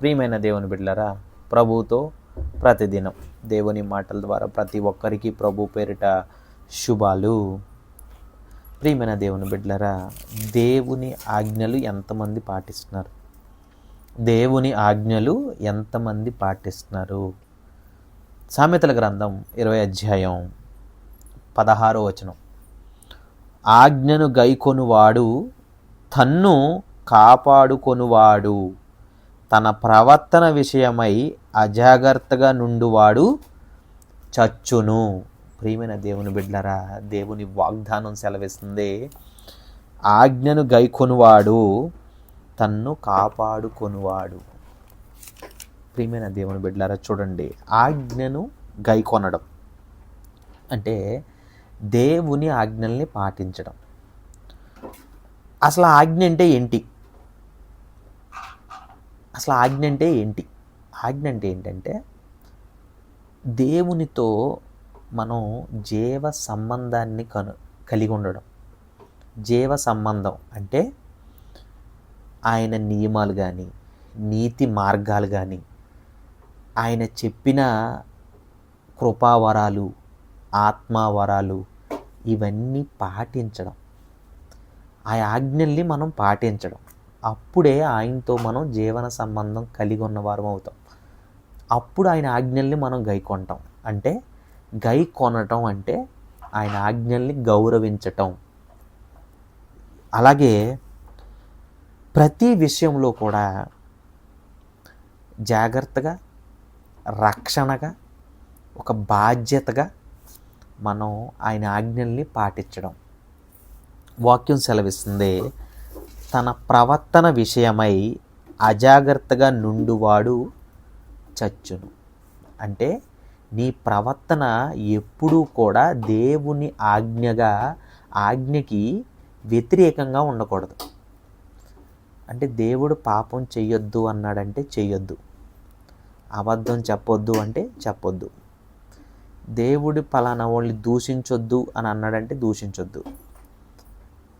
ప్రియమైన దేవుని బిడ్డలారా ప్రభువుతో ప్రతిదినం దేవుని మాటల ద్వారా ప్రతి ఒక్కరికి ప్రభు పేరిట శుభాలు. ప్రియమైన దేవుని బిడ్డలరా దేవుని ఆజ్ఞలు ఎంతమంది పాటిస్తున్నారు? దేవుని ఆజ్ఞలు ఎంతమంది పాటిస్తున్నారు? సామెతల గ్రంథం ఇరవై అధ్యాయం పదహారో వచనం. ఆజ్ఞను గైకొనువాడు తన్ను కాపాడుకొనువాడు. తన ప్రవర్తన విషయమై అజాగ్రత్తగా నుండువాడు చచ్చును. ప్రియమైన దేవుని బిడ్డలరా దేవుని వాగ్దానం సెలవిస్తుంది. ఆజ్ఞను గైకొనువాడు తన్ను కాపాడుకొనువాడు. ప్రియమైన దేవుని బిడ్డలారా చూడండి. ఆజ్ఞను గైకొనడం అంటే దేవుని ఆజ్ఞల్ని పాటించడం. అసలు ఆజ్ఞ అంటే ఏంటి? అసలు ఆజ్ఞ అంటే ఏంటి? ఆజ్ఞ అంటే ఏంటంటే దేవునితో మనం జీవ సంబంధాన్ని కను కలిగి ఉండడం. జీవ సంబంధం అంటే ఆయన నియమాలు కానీ నీతి మార్గాలు కానీ ఆయన చెప్పిన కృపావరాలు ఆత్మావరాలు ఇవన్నీ పాటించడం. ఆ ఆజ్ఞల్ని మనం పాటించడం. అప్పుడే ఆయనతో మనం జీవన సంబంధం కలిగి ఉన్నవారం అవుతాం. అప్పుడు ఆయన ఆజ్ఞల్ని మనం గైకొంటాం. అంటే గై కొనటం అంటే ఆయన ఆజ్ఞల్ని గౌరవించటం. అలాగే ప్రతి విషయంలో కూడా జాగ్రత్తగా రక్షణగా ఒక బాధ్యతగా మనం ఆయన ఆజ్ఞల్ని పాటించడం. వాక్యం సెలవిస్తుంది. తన ప్రవర్తన విషయమై అజాగ్రత్తగా నుండువాడు చచ్చును. అంటే నీ ప్రవర్తన ఎప్పుడూ కూడా దేవుని ఆజ్ఞగా ఆజ్ఞకి వ్యతిరేకంగా ఉండకూడదు. అంటే దేవుడు పాపం చెయ్యొద్దు అన్నాడంటే చెయ్యొద్దు. అబద్ధం చెప్పొద్దు అంటే చెప్పొద్దు. దేవుడి పలానా వాళ్ళని దూషించొద్దు అని అన్నాడంటే దూషించొద్దు.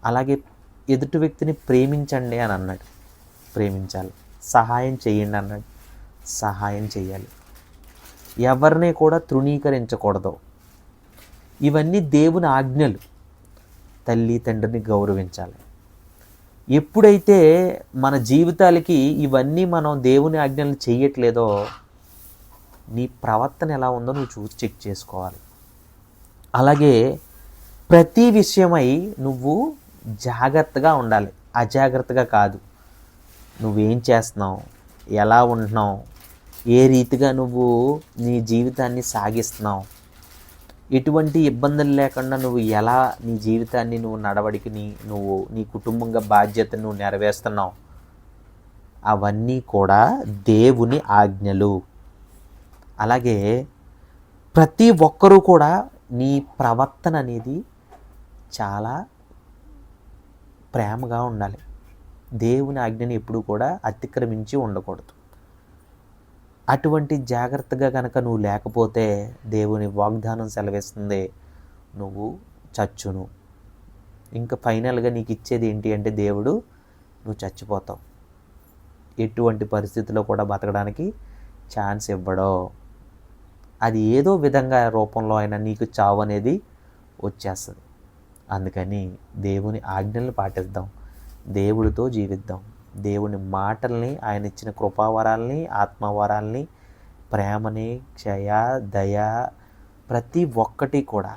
అలాగే ఎదుటి వ్యక్తిని ప్రేమించండి అని అన్నాడు. ప్రేమించాలి. సహాయం చేయండి అన్నాడు. సహాయం చేయాలి. ఎవరిని కూడా తృణీకరించకూడదు. ఇవన్నీ దేవుని ఆజ్ఞలు. తల్లి తండ్రిని గౌరవించాలి. ఎప్పుడైతే మన జీవితాలకి ఇవన్నీ మనం దేవుని ఆజ్ఞలు చేయట్లేదో నీ ప్రవర్తన ఎలా ఉందో నువ్వు చూసి చెక్ చేసుకోవాలి. అలాగే ప్రతి విషయమై నువ్వు జాగ్రత్తగా ఉండాలి. అజాగ్రత్తగా కాదు. నువ్వేం చేస్తున్నావు? ఎలా ఉంటున్నావు? ఏ రీతిగా నువ్వు నీ జీవితాన్ని సాగిస్తున్నావు? ఎటువంటి ఇబ్బందులు లేకుండా నువ్వు ఎలా నీ జీవితాన్ని నువ్వు నడవడికిని నువ్వు నీ కుటుంబంగా బాధ్యతను నువ్వు నెరవేరుస్తున్నావు? అవన్నీ కూడా దేవుని ఆజ్ఞలు. అలాగే ప్రతి ఒక్కరూ కూడా నీ ప్రవర్తన అనేది చాలా ప్రేమగా ఉండాలి. దేవుని ఆజ్ఞని ఎప్పుడు కూడా అతిక్రమించి ఉండకూడదు. అటువంటి జాగ్రత్తగా కనుక నువ్వు లేకపోతే దేవుని వాగ్దానం సెలవిస్తుంది. నువ్వు చచ్చును. ఇంకా ఫైనల్గా నీకు ఇచ్చేది ఏంటి అంటే దేవుడు నువ్వు చచ్చిపోతావు. ఎటువంటి పరిస్థితిలో కూడా బతకడానికి ఛాన్స్ ఇవ్వడో. అది ఏదో విధంగా రూపంలో అయినా నీకు చావు అనేది వచ్చేస్తుంది. అందుకని దేవుని ఆజ్ఞలను పాటిద్దాం. దేవుడితో జీవిద్దాం. దేవుని మాటల్ని ఆయన ఇచ్చిన కృపావరాల్ని ఆత్మవరాల్ని ప్రేమని క్షయ దయ ప్రతి ఒక్కటి కూడా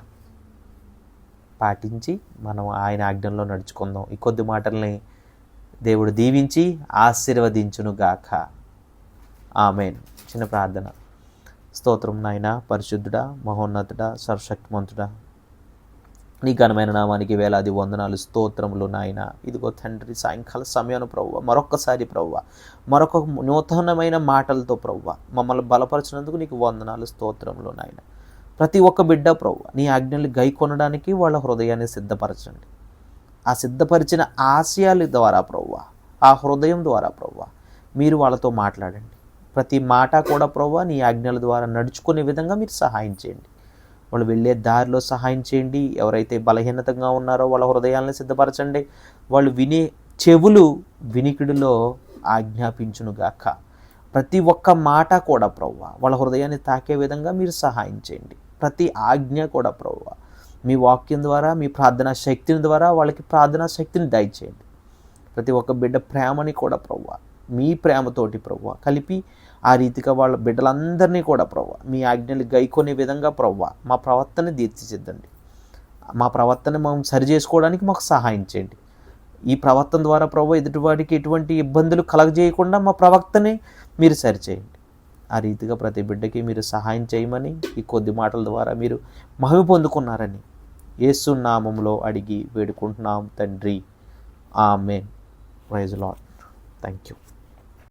పాటించి మనం ఆయన ఆజ్ఞల్లో నడుచుకుందాం. ఈ కొద్ది మాటల్ని దేవుడు దీవించి ఆశీర్వదించును గాక ఆమెన్. చిన్న ప్రార్థన. స్తోత్రం నాయన పరిశుద్ధుడా మహోన్నతుడా సర్వశక్తిమంతుడా. నీ ఘనమైన నామానికి వేలాది వందనాలు స్తోత్రములు నాయన. ఇదిగో తండ్రి సాయంకాల సమయంలో ప్రవ్వ మరొక్కసారి ప్రవ్వ మరొక నూతనమైన మాటలతో ప్రవ్వ మమ్మల్ని బలపరిచినందుకు నీకు వందనాలు స్తోత్రములు నాయన. ప్రతి ఒక్క బిడ్డ ప్రవ్వ నీ ఆజ్ఞలు గై కొనడానికి వాళ్ళ హృదయాన్ని సిద్ధపరచండి. ఆ సిద్ధపరిచిన ఆశయాల ద్వారా ప్రవ్వ ఆ హృదయం ద్వారా ప్రవ్వ మీరు వాళ్ళతో మాట్లాడండి. ప్రతి మాట కూడా ప్రవ్వ నీ ఆజ్ఞల ద్వారా నడుచుకునే విధంగా మీరు సహాయం చేయండి. వాళ్ళు వెళ్ళే దారిలో సహాయం చేయండి. ఎవరైతే బలహీనతంగా ఉన్నారో వాళ్ళ హృదయాలను సిద్ధపరచండి. వాళ్ళు వినే చెవులు వినికిడిలో ఆజ్ఞాపించునుగాక. ప్రతి ఒక్క మాట కూడా ప్రవ్వ వాళ్ళ హృదయాన్ని తాకే విధంగా మీరు సహాయం చేయండి. ప్రతి ఆజ్ఞ కూడా ప్రవ్వ మీ వాక్యం ద్వారా మీ ప్రార్థనా శక్తిని ద్వారా వాళ్ళకి ప్రార్థనా శక్తిని దయచేయండి. ప్రతి ఒక్క బిడ్డ ప్రేమని కూడా ప్రవ్వ మీ ప్రేమతోటి ప్రవ్వ. కలిపి ఆ రీతిగా వాళ్ళ బిడ్డలందరినీ కూడా ప్రవ్వ. మీ ఆజ్ఞలు గైకొనే విధంగా ప్రవ్వ. మా ప్రవర్తన తీర్చిదిద్దండి మా ప్రవర్తన మనం సరి చేసుకోవడానికి మాకు సహాయం చేయండి. ఈ ప్రవర్తన ద్వారా ప్రభు ఎదుటివాడికి ఎటువంటి ఇబ్బందులు కలగజేయకుండా మా ప్రవక్తనే మీరు సరిచేయండి ఆ రీతిగా ప్రతి బిడ్డకి మీరు సహాయం చేయమని ఈ కొద్ది మాటల ద్వారా మీరు మహిమ పొందుకున్నారని యేసు నామంలో అడిగి వేడుకుంటున్నాం తండ్రి. Amen. Praise lord thank you